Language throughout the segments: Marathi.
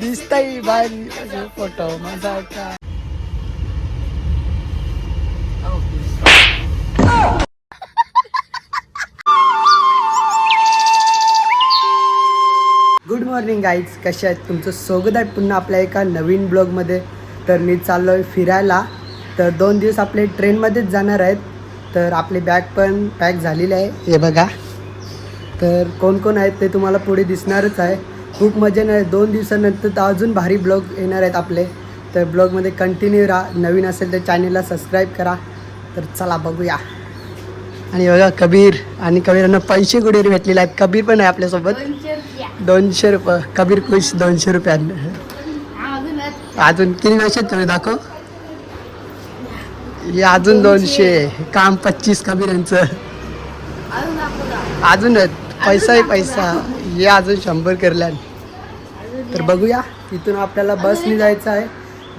दिसतय भारी फोटो माझा का? गुड मॉर्निंग गाईज कसे आहेत? तुमचं स्वागत आहे पुन्हा आपल्या एका नवीन ब्लॉगमध्ये तर मी चाललो आहे फिरायला. तर दोन दिवस आपले ट्रेनमध्येच जाणार आहेत. तर आपली बॅग पण पॅक झालेली आहे. हे बघा. तर कोण कोण आहेत ते तुम्हाला पुढे दिसणारच आहे. खूप मजा नाही दोन दिवसानंतर तर अजून भारी ब्लॉग येणार आहेत आपले. तर ब्लॉगमध्ये कंटिन्यू राहा. नवीन असेल तर चॅनेलला सबस्क्राईब करा. तर चला बघूया. आणि बघा कबीर आणि कबीरांना पैसे कुठे भेटलेले आहेत. कबीर पण आहे आपल्यासोबत. दोनशे रुपये. कबीर खुश दोनशे रुपयानं. अजून किती वर्षात तुम्ही दाखव. हे अजून दोनशे काम पच्चीस कबीरांचं अजूनच पैसाही पैसा हे अजून शंभर करल्यान तर बघूया इथून आपल्याला बसने जायचं आहे.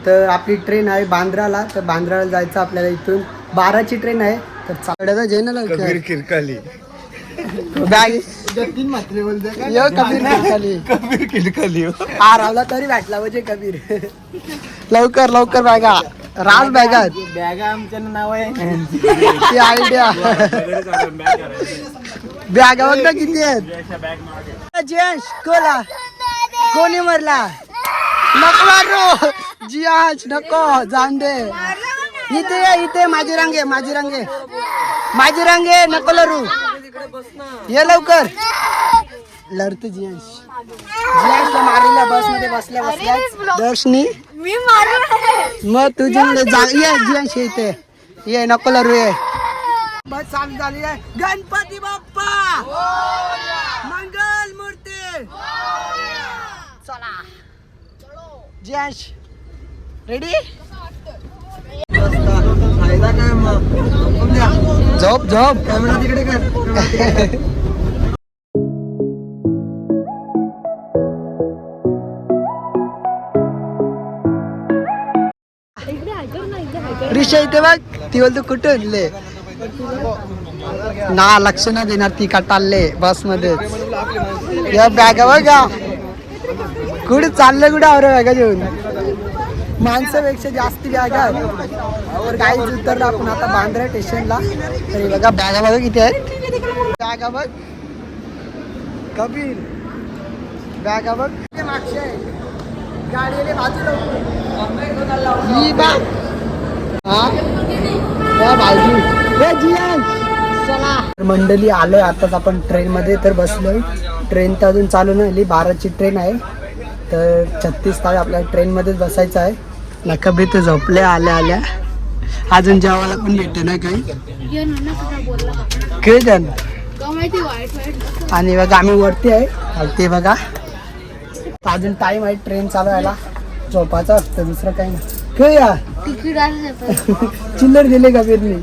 तर आपली ट्रेन आहे बांद्राला. तर बांद्राला जायचं आपल्याला इथून. बाराची ट्रेन आहे. तर चालण्याचा जय ना लवकर. किरकाली. बॅग. यो कबीर खाली कबीर किरकाली. हा रावला तरी भेटला म्हणजे कबीर. लवकर लवकर बॅगा. राज बॅगात बॅगा. आमच्या नाव आहे. ती आयडिया. बॅगा बघ ना किती आहेत? जयश कोला. कोणी मरला? नको मारू. जियाश नको. जाऊन दे इथे ये, इथे माझी रांगे माझी रांगे माझी रांगे नको लरू. ये लवकर. लढतो जियांश जियांशला मारलेल्या बसमध्ये बसल्या. बसल्या दर्शनी मी मारलं. मग तुझी जा ये जियांश इथे. ये नको लरू ये. बस चालू झाली आहे. गणपती बाप्पा! मंगल मूर्ती! चला. जियांश रेडी झोप झोप. कॅमेरा तिकडे कर. विषय इथे बघ ती बोलतो कुठे आणले ना लक्ष ना देणार ती कटाले बस मध्येच या बॅग बघा. कुठे चाललं कुठे आवरे बॅगा घेऊन? माणसापेक्षा जास्त बॅगा आहेत. तर उतरलं आपण आता बांद्रा स्टेशनला. तरी बघा बॅगा बघा किती आहेत. बॅगा बघ. कबीर. बॅगा बघ. ते मागचे आहे. बाजूला ही बा मंडळी आलोय आताच आपण ट्रेन मध्ये तर बसलोय. ट्रेन तर अजून चालू नाही आली बाराची ट्रेन आहे. तर छत्तीस तास आपल्याला ट्रेन मध्येच बसायचं आहे. नका बी तर झोपल्या आल्या आल्या. अजून जेवायला पण भेटते ना काही जण आणि बघा आम्ही वरती आहे. ते बघा. अजून टाइम आहे ट्रेन चालू व्हायला झोपाचं असतं दुसरं काही नाही. चिल्लर दिले कबीरने.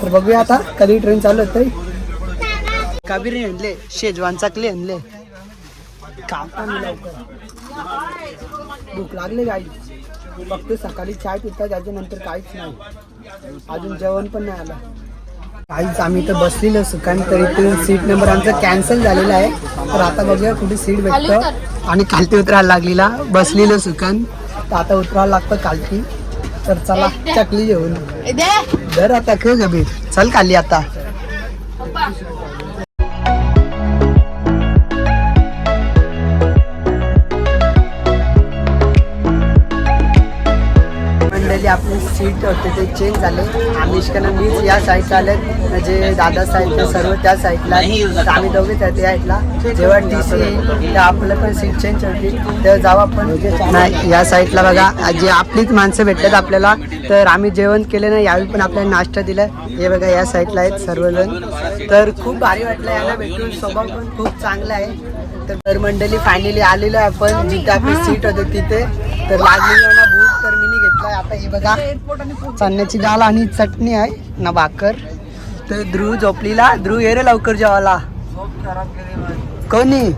तर बघूया आता कधी ट्रेन चालू होते कबीरने आणले शेजवान चकले आणले. खाता मी लवकर. भूक लागली गाडी फक्त सकाळी चाय पिता त्याच्यानंतर काहीच नाही. अजून जेवण पण नाही आलं. काहीच आम्ही तर बसलेलो सुकान तर इथून सीट नंबर आमचा कॅन्सल झालेला आहे. तर आता बघूया कुठे सीट भेटतं. आणि खालती उतरायला लागलेला बसलेलो सुकान तर आता उतरायला लागतं खालती. तर चला चकली घेऊन. दर आता खेळ कबीर चल खाली आता. सीट होते ते चेंज झाले. आमिषकानं मीच या साईडला आले. म्हणजे दादा साईडला सर्व त्या साईडला तर आम्ही आहे त्या साईडला जेव्हा टी सी येईल आपलं पण सीट चेंज होती तेव्हा जाऊ आपण. नाही या साईडला बघा. जे आपलीच माणसं भेटतात आपल्याला तर आम्ही जेवण केलं नाही यावेळी पण आपल्याला नाश्ता दिला. हे बघा या साईडला आहेत सर्वजण. तर खूप भारी वाटलं यांना भेटून. स्वभाव पण खूप चांगला आहे. तर मंडळी फायनली आलेलो आहे आपण. जिथे आपली सीट होते तिथे. तर लागलेली ना तर घेतलाय आता हे बघा चण्याची डाळ आणि चटणी आहे. ना भाकर तर ध्रुव झोपलीला. ध्रुव ये रे लवकर जेवायला. कोणी?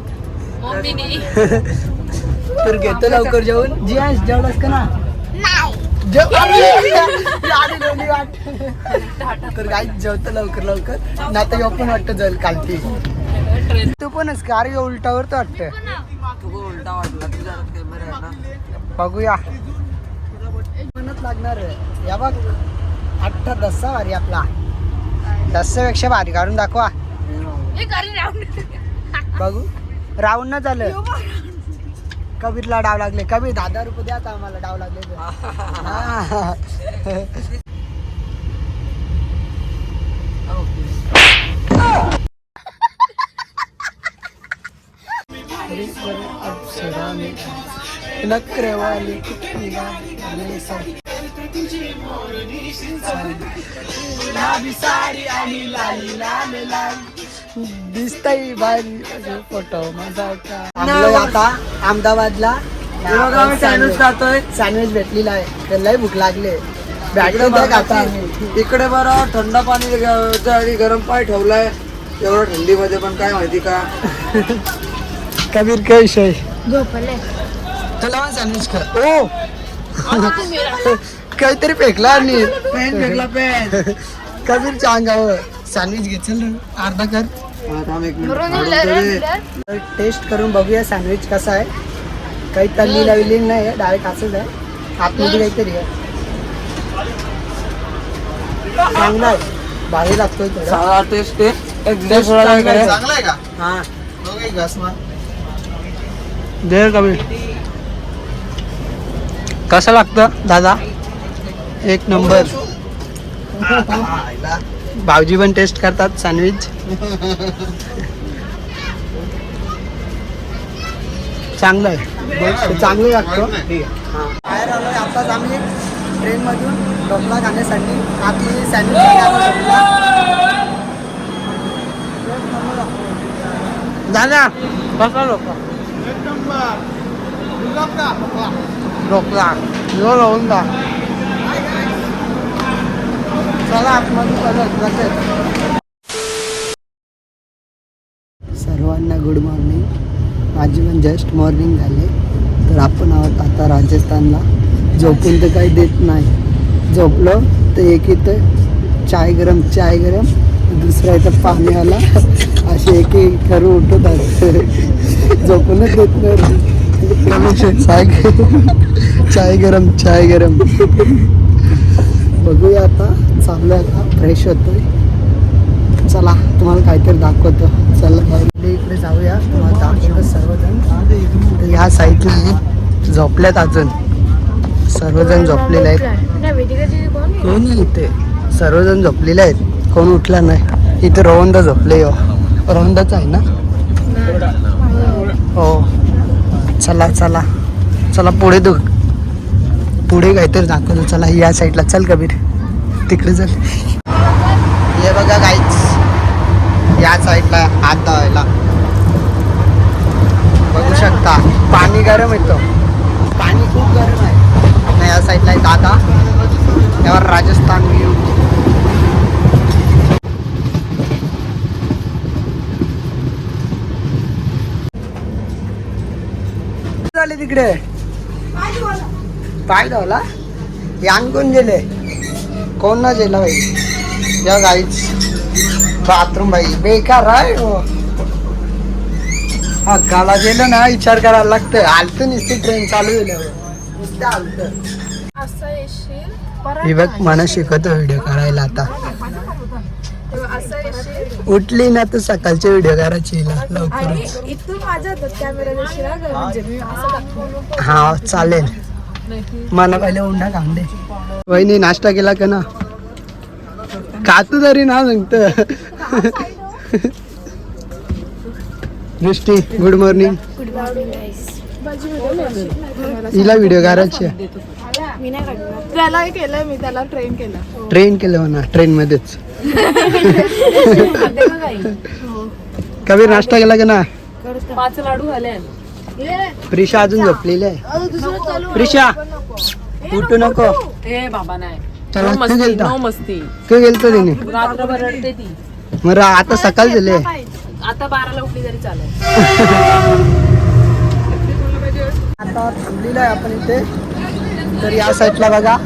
तर घेतो लवकर जेवून. जी आहेस जेवलास का ना? तर जेवतं लवकर लवकर. ना तर पण वाटतं जाईल कालती तू. पणच का? अरे उलटावर तर वाटतं बघूया. म्हणत लागणार आहे. या बघ अठ्ठा दसा भारी आपला दसापेक्षा भारी काढून दाखवा. बघू. राऊंड न झालं कबीरला डाव लागले. कबीर दहा दहा रुपये द्या आम्हाला. डाव लागले. हा. नखरेवाली दिसतय भारी फोटो माझा आता अहमदाबादला सँडविच खातोय. सँडविच भेटलेला आहे. त्यालाही भूक लागले. बॅटरी बॅग आता इकडे बरं थंड पाणी आणि गरम पाणी ठेवलाय. एवढं थंडीमध्ये पण काय माहिती का? कबीर काय विषय झोपले. मग सँडविच खा. ओ. काहीतरी फेकला आणि पेन फेकला पेन कबीरच्या अंगावर सँडविच घेचल अर्धा कर. टेस्ट करून बघूया सँडविच कसा आहे. काही तल्ली लावली नाही आहे डायरेक्ट असंच आहे. आतमध्ये काहीतरी आहे. चांगला आहे. भारी लागतोय थोडा चांगला टेस्ट आहे. एक चांगला आहे. चांगला आहे का? हा. हा दे कबीर. कसं लागतं दादा? एक नंबर. भाऊजी पण टेस्ट करतात सँडविच चांगलं आहे. चांगलं लागतं. हां बाहेर आलोय. आताच आम्ही ट्रेनमधून ढोकळा खाण्यासाठी आतमध्ये सँडविच दादा कसा ढोकळा ढोकळा जो. राहून जा चला आतमध्ये सर्वांना गुड मॉर्निंग माझी पण जस्ट मॉर्निंग झाले. तर आपण आहोत आता राजस्थानला. झोपून तर काही देत नाही. झोपलो तर एक इथं चाय गरम चाय गरम. दुसरा इथं पाणी आला. असे एक एक करू उठत झोपूनच देत नाही. चाय चाय गरम चाय गरम. बघूया आता चालू आहे आता फ्रेश होतोय. चला तुम्हाला काहीतरी दाखवतो. चला इकडे जाऊया. तुम्हाला दाखवतो सर्वजण. तर ह्या साईडला झोपल्यात अजून. सर्वजण झोपलेले आहेत. कोण इथे? सर्वजण झोपलेले आहेत. कोण उठला नाही. इथे रोहंदा झोपले हो रोहंदाच आहे ना? हो. चला चला. चला पुढे दु पुढे काहीतरी दाखवतो. चला या साईडला. चल कबीर. तिकडे चल. हे बघा काहीच या साईडला हात धुवायला. बघू शकता. पाणी गरम येतो. पाणी खूप गरम आहे. या साईडला आहे दादा त्यावर राजस्थान व्ह्यू झाले तिकडे. पाय धावला? यांग कोण गेले. कोण ना गेला भाई या गाईच. बाथरूम भाई बेकार आहे हो. हा गाला गेलं ना विचार करायला लागतं आलतं नुसती ट्रेन चालू झाल्यावर नुसतं आलतं. असं येशील हे बघ मला शिकवतो व्हिडिओ काढायला आता. उठली ना तर सकाळचे व्हिडिओ करायची हा चालेल. मला पहिले उंडा काम दे. वहिनी नाश्ता केला का ना? खातो तरी ना सांगत. दृष्टी गुड मॉर्निंग हिला व्हिडिओ करायची आहे. मी नाही काढणार त्याला केलं मी त्याला ट्रेन केलं. ट्रेन केलं म्हणा ट्रेन मध्येच. कबीर नाश्ता केला का ना? पाच लाडू झाले प्रिशा अजून झोपलेली आहे. दुसरं चालू प्रिशा उठू नको. ए बाबा नाही. चला नो तू मस्ती. गेलता तू तिने. रात्रभर रडते ती. मग आता सकाळ झाले आता बाराला उठली तरी चालेल. आता थांबलेलो आहे आपण इथे. तर या साईडला बघा.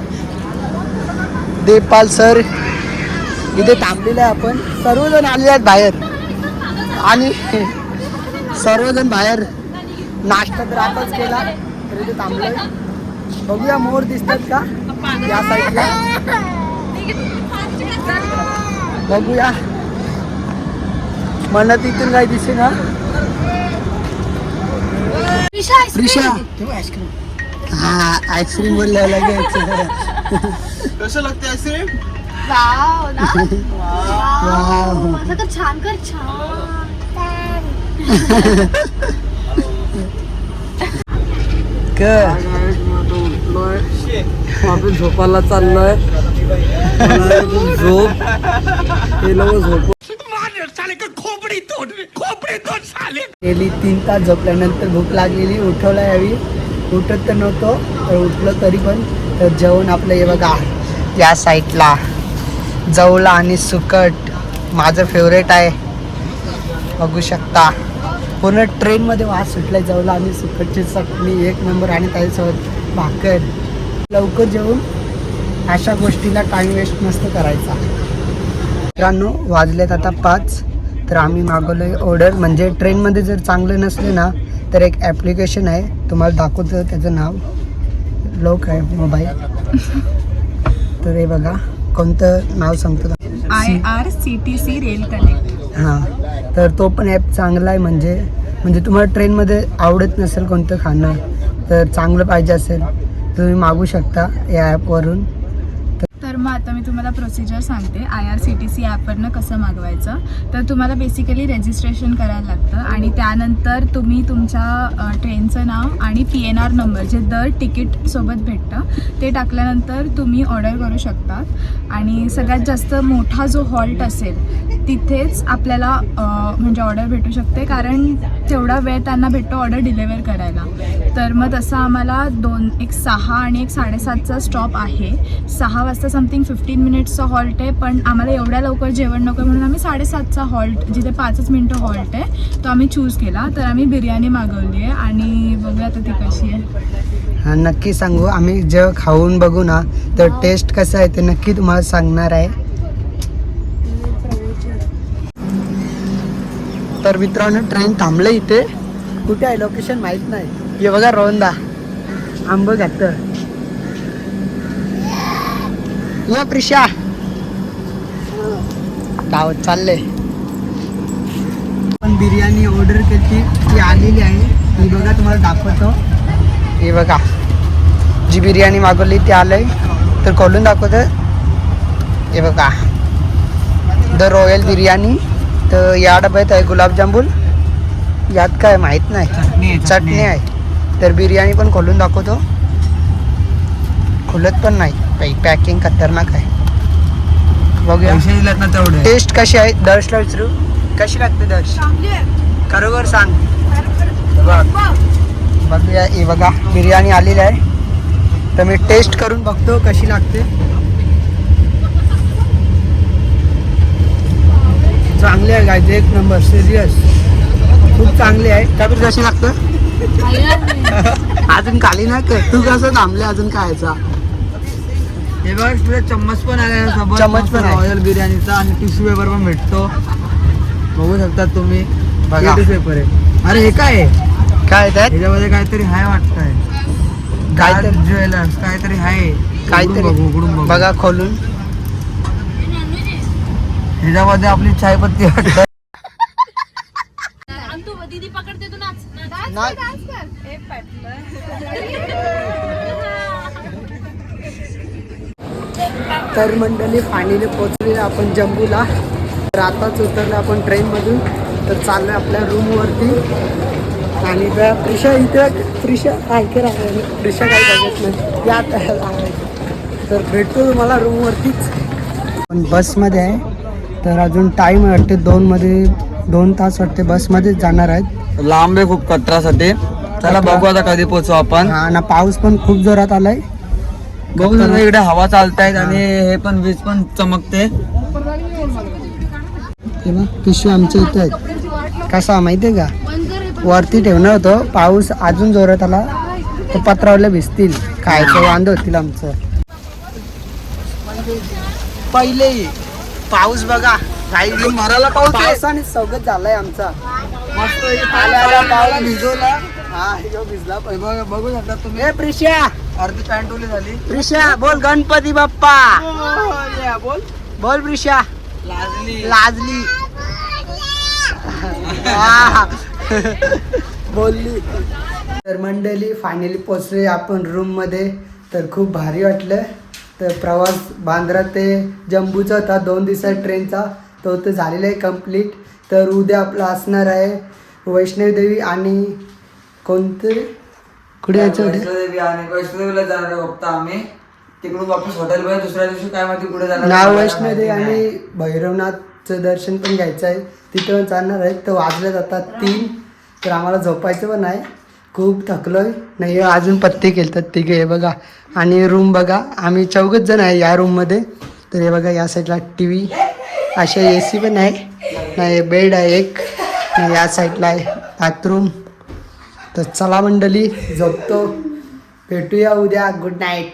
देपाल सर. इथे थांबलेले आहे आपण. सर्वजण आलेले आहेत बाहेर. आणि सर्वजण बाहेर नाश्ता तर आताच केला तर इथे थांबलोय. बघूया मोर दिसतात का? या साईडला बघूया. मला तिथून काय दिसे ना प्रिशा. हा आईस्क्रीम बोलल्या लगेच. कसं लागते आईस्क्रीम वाव ना वाव. माझं तर छान कर छान आपण झोपायला चाललोय. झोप. हे लोक झोप. गेली तीन तास झोपल्यानंतर भूक लागलेली उठवला यावी उठत तर नव्हतो तर उठलो तरी पण तर जेवण आपलं हे बघा या साईडला जवला आणि सुकट. माझं फेवरेट आहे. बघू शकता. पूर्ण ट्रेनमध्ये वास सुटलाय जवला आणि सुकटची चटणी एक नंबर आणि त्याच्यासोबत भाकर. लवकर जेवून अशा गोष्टीला टाईम वेस्ट नसतं करायचा. मित्रांनो वाजलेत आता पाच. तर आम्ही मागवलं ऑर्डर म्हणजे ट्रेनमध्ये जर चांगले नसले ना तर एक ॲप्लिकेशन आहे. तुम्हाला दाखवतं त्याचं नाव. लोक आहे मोबाईल तर हे बघा. कोणतं नाव सांगतो I R C T C rail connect. हां तर तो पण ॲप चांगला आहे म्हणजे म्हणजे तुम्हाला ट्रेनमध्ये आवडत नसेल कोणतं खाणं तर चांगलं पाहिजे असेल तुम्ही मागू शकता या ॲपवरून मग आता मी तुम्हाला प्रोसिजर सांगते. I R C T C ॲपवरनं कसं मागवायचं? तर तुम्हाला बेसिकली रेजिस्ट्रेशन करायला लागतं आणि त्यानंतर तुम्ही तुमच्या ट्रेनचं नाव आणि पी एन आर नंबर जे दर तिकीटसोबत भेटतं ते टाकल्यानंतर तुम्ही ऑर्डर करू शकतात. आणि सगळ्यात जास्त मोठा जो हॉल्ट असेल तिथेच आपल्याला म्हणजे ऑर्डर भेटू शकते. कारण तेवढा वेळ त्यांना भेटतो ऑर्डर डिलेवर करायला. तर मग तसं आम्हाला दोन एक सहा आणि एक साडेसातचा स्टॉप आहे. सहा वाजता समथिंग फिफ्टीन मिनिट्सचा हॉल्ट आहे पण आम्हाला एवढ्या लवकर जेवण नको म्हणून आम्ही साडेसातचा हॉल्ट जिथे पाचच मिनटं हॉल्ट आहे तो आम्ही चूज केला. तर आम्ही बिर्याणी मागवली आहे आणि बघूया आता ती कशी आहे. हां नक्की सांगू. आम्ही जेव्हा खाऊन बघू ना तर टेस्ट कसं आहे ते नक्की तुम्हाला सांगणार आहे. तर मित्रांनो ट्रेन थांबलं इथे. कुठे आहे? लोकेशन माहीत नाही. हे बघा रोंदा आंब घात या प्रिशा. गावात चाललंय. पण बिर्याणी ऑर्डर केली ती आलेली आहे. ही बघा तुम्हाला दाखवतो. हे बघा. जी बिर्याणी मागवली ती आलंय. तर खोलून दाखवतं. हे बघा. द रॉयल बिर्याणी तर या डब्यात आहे गुलाबजामुन यात काय माहीत नाही. चटणी आहे. तर बिर्याणी पण खोलून दाखवतो. खुलत पण नाही. काही पॅकिंग खतरनाक आहे. बघूया. ना तेवढे. टेस्ट कशी आहे? दर्शला विचारू. कशी लागते दर्श? खरोखर सांग बघ. बघूया हे बघा बिर्याणी आलेली आहे. तर मी टेस्ट करून बघतो कशी लागते. चांगली आहे गायचं एक नंबर सिरियस खूप चांगली आहे. कबीर कशी लागतं? अजून खाली नाही का तू कसं थांबले अजून खायचा? हे बघ तुझा चम्मच पण सोबत. चम्मच पण आहे. रॉयल बिर्याणीचा आणि टिश्यू पेपर पण भेटतो. बघू शकता तुम्ही. बघा. टिश्यू पेपर आहे. अरे हे काय आहे? काय त्यात? ह्याच्यामध्ये काहीतरी हाय वाटतंय. काहीतरी- ज्वेलर्स काहीतरी आहे काहीतरी उघडून बघू, उघडून बघू. बघा खोलून. ह्याच्यामध्ये आपली चायपत्ती वाटत दीदी पकडते तू नाच. तर मंडळी फायनली पोचलेलो आपण जम्बूला. तर आताच उतरलो आपण ट्रेनमधून. तर चाललो आपल्या रूमवरती. आणि त्या प्रिशा इथं प्रिशा ऐकर आहे प्रिशा काही बघत नाही. या तर भेटतो तुम्हाला रूमवरतीच. पण बसमध्ये आहे. तर अजून टाईम वाटते. दोनमध्ये दोन तास वाटते बसमध्ये जाणार आहेत. लांब आहे खूप कटरासाठी चला बघू आता कधी पोचू आपण. हा ना पाऊस पण खूप जोरात आलाय. बघू शकता इकडे हवा चालतायत आणि हे. पण वीज पण चमकते. पिशवी आमच्या इथे आहेत. कसा माहिती आहे का? वरती ठेवणं होतं. पाऊस अजून जोरात आला. तर पत्रावले भिजतील. खायचं वांदे होतील आमचं. पहिले पाऊस बघा. मराला पाऊस. पावसाने स्वागत झालाय आमचा. मस्त पाऊस. भिजवला. हा भिजला बघा शकता तुम्ही. प्रिशा अर्धी पॅन्ट ओली झाली. प्रिशा बोल गणपती बाप्पा. बोल. बोल प्रिशा लाजली. लाजली. बोलली. तर मंडळी फायनली पोचले आपण रूममध्ये. तर खूप भारी वाटलं. तर प्रवास बांद्रा ते जम्बूचा होता दोन दिवसात ट्रेनचा तो तर झालेला आहे कंप्लीट तर उद्या आपला असणार आहे वैष्णवदेवी आणि कोणतरी कुठे यायचं उद्या वैष्णोदेवी आणि वैष्णोदेवीला जाणार आहे फक्त आम्ही. तिकडून वापस हॉटेल दुसऱ्या दिवशी काय माहिती कुठे जाणार नाव वैष्णोदेवी आणि भैरवनाथचं दर्शन पण घ्यायचं आहे. तिथं जाणार आहे तर वाजले जातात तीन. तर आम्हाला झोपायचं पण आहे. खूप थकलोय. नाही अजून पत्ते केलतात तिघे हे बघा. आणि रूम बघा. आम्ही चौघच जण आहे या रूममध्ये तर हे बघा या साईडला टी व्ही अशा ए सी पण आहे. नाही बेड आहे एक. या साईडला आहे बाथरूम तर चला मंडळी झोपतो. भेटूया उद्या. Good night